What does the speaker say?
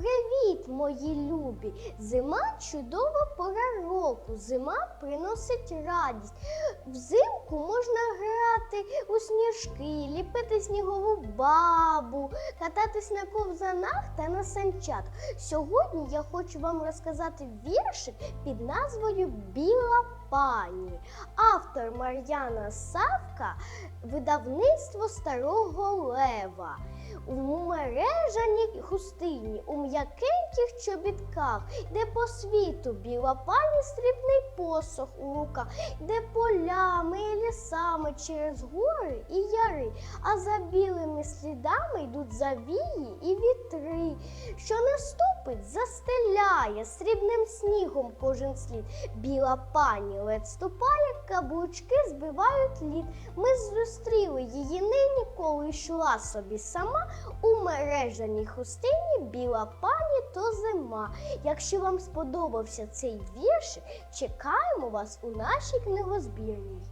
Привіт, мої любі! Зима чудова пора року. Зима приносить радість. Взимку можна грати у сніжки, ліпити снігову бабу, кататись на ковзанах та на санчат. Сьогодні я хочу вам розказати віршик під назвою Біла пані. Автор Мар'яна Савка, видавництво старого лева. У мережаній хустині, у м'якеньких чобітках, де по світу біла пані стрібний посох у руках, де полями і лісами через гори і яри, а за білими слідами йдуть завії і вітри, що наступить, застеляє срібним снігом кожен слід. Біла пані ледь ступає, каблучки збивають лід. Ми зустріли її коли йшла собі сама у мережаній хустині біла пані то зима. Якщо вам сподобався цей вірш, чекаємо вас у нашій книгозбірній.